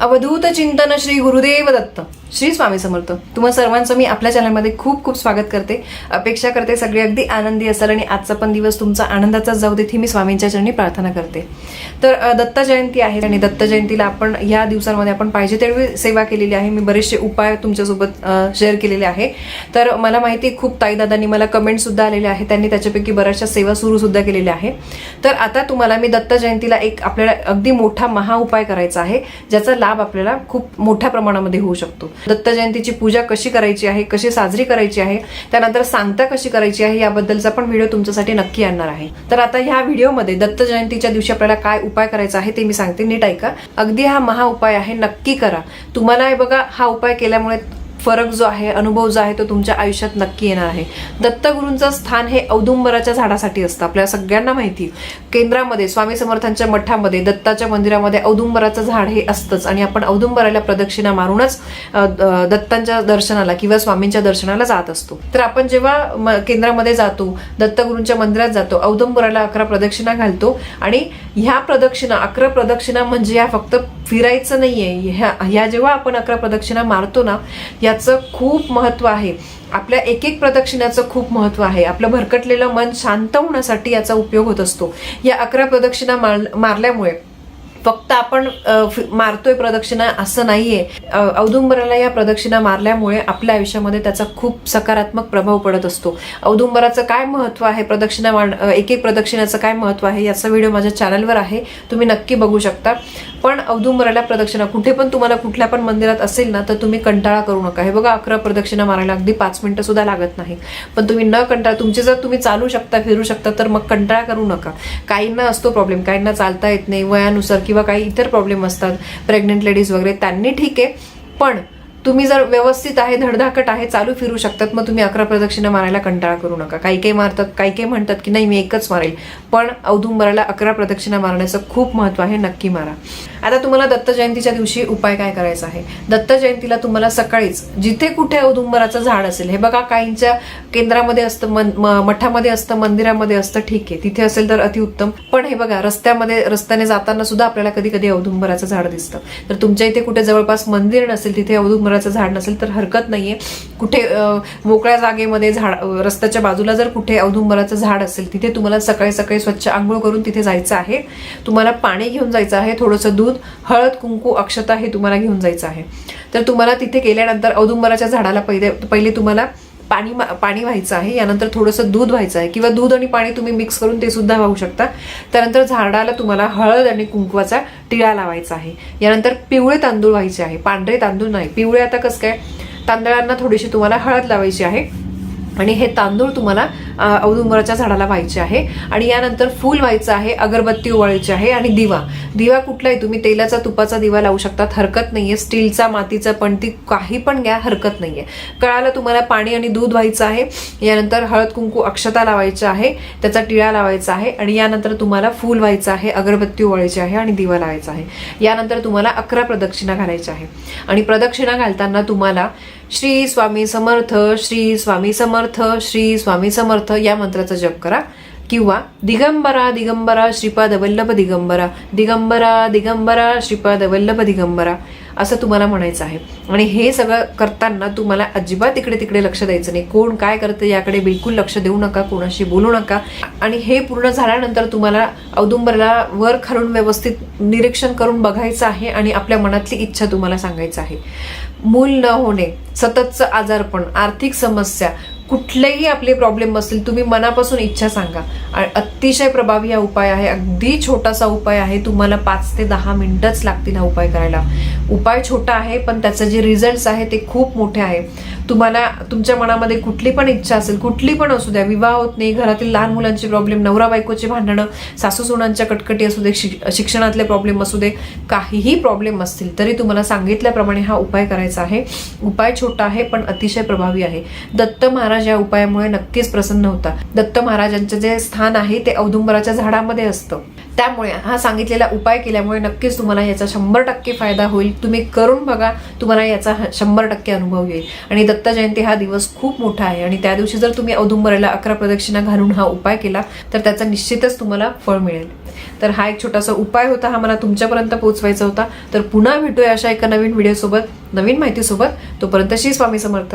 अवधूत चिंतन श्री गुरुदेव दत्त श्री स्वामी समर्थ. तुम्हा सर्वांचं मी आपल्या चॅनलमध्ये खूप खूप स्वागत करते. अपेक्षा करते सगळे अगदी आनंदी असाल आणि आजचा पण दिवस तुमचा आनंदाचा जाऊ देत ही मी स्वामींच्या चरणी प्रार्थना करते. तर दत्त जयंती आहे आणि दत्त जयंतीला आपण या दिवसांमध्ये आपण पाहिजे तेवढी सेवा केलेली आहे. मी बरेचसे उपाय तुमच्यासोबत शेअर केलेले आहे. तर मला माहिती आहे, खूप ताईदादांनी मला कमेंट सुद्धा आलेले आहे त्यांनी त्याच्यापैकी बऱ्याचशा सेवा सुरू सुद्धा केलेल्या आहे तर आता तुम्हाला मी दत्त जयंतीला एक आपल्याला अगदी मोठा महा उपाय करायचा आहे ज्याचा लाभ आपल्याला खूप मोठ्या प्रमाणामध्ये होऊ शकतो. दत्त जयंतीची पूजा कशी करायची आहे कशी साजरी करायची आहे त्यानंतर सांगता कशी करायची आहे याबद्दलचा पण व्हिडिओ तुमच्यासाठी नक्की आणणार आहे. तर आता ह्या व्हिडिओमध्ये दत्त जयंतीच्या दिवशी आपल्याला काय उपाय करायचा आहे ते मी सांगते. नीट ऐका. अगदी हा महा उपाय आहे नक्की करा. तुम्हाला हे बघा हा उपाय केल्यामुळे फरक जो आहे अनुभव जो आहे तो तुमच्या आयुष्यात नक्की येणार आहे. दत्तगुरूंचं स्थान हे औदुंबराच्या झाडासाठी असतं. आपल्याला सगळ्यांना माहिती. केंद्रामध्ये स्वामी समर्थांच्या मठामध्ये दत्ताच्या मंदिरामध्ये औदुंबराचं झाड हे असतंच. आणि आपण औदुंबराला प्रदक्षिणा मारूनच द- दत्तांच्या दर्शनाला किंवा स्वामींच्या दर्शनाला जात असतो. तर आपण जेव्हा म- केंद्रामध्ये जातो दत्तगुरूंच्या मंदिरात जातो औदुंबराला अकरा प्रदक्षिणा घालतो. आणि ह्या प्रदक्षिणा अकरा प्रदक्षिणा म्हणजे या फक्त फिरायचं नाहीये. ह्या ह्या जेव्हा आपण अकरा प्रदक्षिणा मारतो ना याचं खूप महत्त्व आहे. आपल्या एक एक प्रदक्षिणाचं खूप महत्त्व आहे. आपलं भरकटलेलं मन शांत होण्यासाठी याचा उपयोग होत असतो. या अकरा प्रदक्षिणा मार मारल्यामुळे फक्त आपण मारतोय प्रदक्षिणा असं नाहीये. औदुंबराला या प्रदक्षिणा मारल्यामुळे आपल्या आयुष्यामध्ये त्याचा खूप सकारात्मक प्रभाव पडत असतो. औदुंबराचं काय महत्त्व आहे? प्रदक्षिणा मार एक एक प्रदक्षिणाचं काय महत्त्व आहे? याचा व्हिडिओ माझ्या चॅनलवर आहे. तुम्ही नक्की बघू शकता. पण औदुंबराला प्रदक्षिणा कुठे पण तुम्हाला कुठल्या पण मंदिरात असेल ना तर तुम्ही कंटाळा करू नका. हे बघा अकरा प्रदक्षिणा मारायला अगदी पाच मिनटं सुद्धा लागत नाही पण तुम्ही न कंटाळा तुमचे जर तुम्ही चालू शकता फिरू शकता तर मग कंटाळा करू नका. काहींना असतो प्रॉब्लेम काहींना चालता येत नाही. वयानुसार किंवा काही इतर प्रॉब्लेम असतात. प्रेग्नेंट लेडीज वगैरे त्यांनी ठीक आहे. पण तुम्ही जर व्यवस्थित आहे धडधाकट आहे चालू फिरू शकतात मग तुम्ही अकरा प्रदक्षिणा मारायला कंटाळा करू नका. काही काही मारतात काही काही म्हणतात की नाही मी एकच मारेल. पण औदुंबराला अकरा प्रदक्षिणा मारण्याचं खूप महत्त्व आहे नक्की मारा. आता तुम्हाला दत्त जयंतीच्या दिवशी उपाय काय करायचा आहे? दत्त जयंतीला तुम्हाला सकाळीच जिथे कुठे औदुंबराचं झाड असेल हे बघा काहींच्या केंद्रामध्ये असतं मन- म- मठामध्ये असतं मंदिरामध्ये असतं ठीक आहे. तिथे असेल तर अतिउत्तम पण हे बघा रस्त्यामध्ये रस्त्याने जाताना सुद्धा आपल्याला कधी कधी औदुंबराचं झाड दिसतं. तर तुमच्या इथे कुठे जवळपास मंदिर नसेल तिथे औदुंबराचं झाड नसेल तर हरकत नाहीये. कुठे मोकळ्या जागेमध्ये झाड रस्त्याच्या बाजूला जर कुठे औदुंबराचं झाड असेल तिथे तुम्हाला सकाळी सकाळी स्वच्छ आंघोळ करून तिथे जायचं आहे. तुम्हाला पाणी घेऊन जायचं आहे थोडंसं दूध हळद कुंकू अक्षता हे तुम्हाला घेऊन जायचं आहे. तर तुम्हाला तिथे गेल्यानंतर औदुंबराच्या झाडाला पहिले पहिले तुम्हाला पाणी मा- पाणी व्हायचं आहे यानंतर थोडंसं दूध व्हायचं आहे. किंवा दूध आणि पाणी तुम्ही मिक्स करून ते सुद्धा वाहू शकता. त्यानंतर झाडाला तुम्हाला हळद आणि कुंकवाचा टिळा लावायचा आहे. यानंतर पिवळे तांदूळ व्हायचे आहे. पांढरे तांदूळ नाही. पिवळे आता कसं काय? तांदळांना थोडीशी तुम्हाला हळद लावायची आहे. आणि हे तांदूळ तुम्हाला औदुंबराच्या झाडाला व्हायचे आहे. आणि यानंतर फूल व्हायचं आहे अगरबत्ती ओवाळायची आहे आणि दिवा. दिवा कुठलाही तुम्ही? तेलाचा तुपाचा दिवा लावू शकतात हरकत नाहीये. स्टीलचा मातीचा पण ती काही पण घ्या हरकत नाहीये. कळालं तुम्हाला पाणी आणि दूध व्हायचं आहे? यानंतर हळद कुंकू अक्षता लावायचं आहे त्याचा टिळा लावायचा आहे आणि यानंतर तुम्हाला फूल व्हायचं आहे अगरबत्ती ओवायची आहे आणि दिवा लावायचा आहे. यानंतर तुम्हाला अकरा प्रदक्षिणा घालायच्या आहे. आणि प्रदक्षिणा घालताना तुम्हाला श्री स्वामी समर्थ श्री स्वामी समर्थ श्री स्वामी समर्थ या मंत्राचा जप करा. किंवा दिगंबरा दिगंबरा श्रीपाद वल्लभ दिगंबरा दिगंबरा दिगंबरा श्रीपाद वल्लभ दिगंबरा असं तुम्हाला म्हणायचं आहे. आणि हे सगळं करताना तुम्हाला अजिबात इकडे तिकडे लक्ष द्यायचं नाही. कोण काय करतं याकडे बिलकुल लक्ष देऊ नका कोणाशी बोलू नका. आणि हे पूर्ण झाल्यानंतर तुम्हाला औदुंबरला वर खालून व्यवस्थित निरीक्षण करून बघायचं आहे आणि आपल्या मनातली इच्छा तुम्हाला सांगायचं आहे. मूल न होणे सततचं आजारपण आर्थिक समस्या कुठलेही आपले प्रॉब्लेम असतील तुम्ही मनापासून इच्छा सांगा. आणि अतिशय प्रभावी हा उपाय आहे. अगदी छोटासा उपाय आहे. तुम्हाला पाच ते दहा मिनटंच लागतील हा उपाय करायला. उपाय छोटा आहे पण त्याचे जे रिझल्ट्स आहे ते खूप मोठे आहे. तुम्हाला तुमच्या मनामध्ये कुठली पण इच्छा असेल कुठली पण असू द्या विवाह होत नाही घरातील लहान मुलांचे प्रॉब्लेम नवरा बायकोचे भांडणं सासू सुनांच्या कटकटी असू दे शिक- शिक्षणातले प्रॉब्लेम असू दे काहीही प्रॉब्लेम असतील तरी तुम्हाला सांगितल्याप्रमाणे हा उपाय करायचा आहे. उपाय छोटा आहे पण अतिशय प्रभावी आहे. दत्त महाराज या उपायामुळे नक्कीच प्रसन्न होता. दत्त महाराजांचे जे स्थान आहे ते औदुंबराच्या झाडामध्ये असतं. त्यामुळे हा सांगितलेला उपाय केल्यामुळे नक्कीच तुम्हाला याचा शंभर टक्के फायदा होईल. तुम्ही करून बघा तुम्हाला याचा शंभर टक्के अनुभव येईल. आणि दत्त जयंती हा दिवस खूप मोठा आहे. आणि त्या दिवशी जर तुम्ही औदुंबराला अकरा प्रदक्षिणा घालून हा उपाय केला तर त्याचा निश्चितच तुम्हाला फळ मिळेल. तर हा एक छोटासा उपाय होता हा मला तुमच्यापर्यंत पोहोचवायचा होता. तर पुन्हा भेटूया अशा एका नवीन व्हिडिओसोबत नवीन माहितीसोबत. तोपर्यंत श्री स्वामी समर्थ.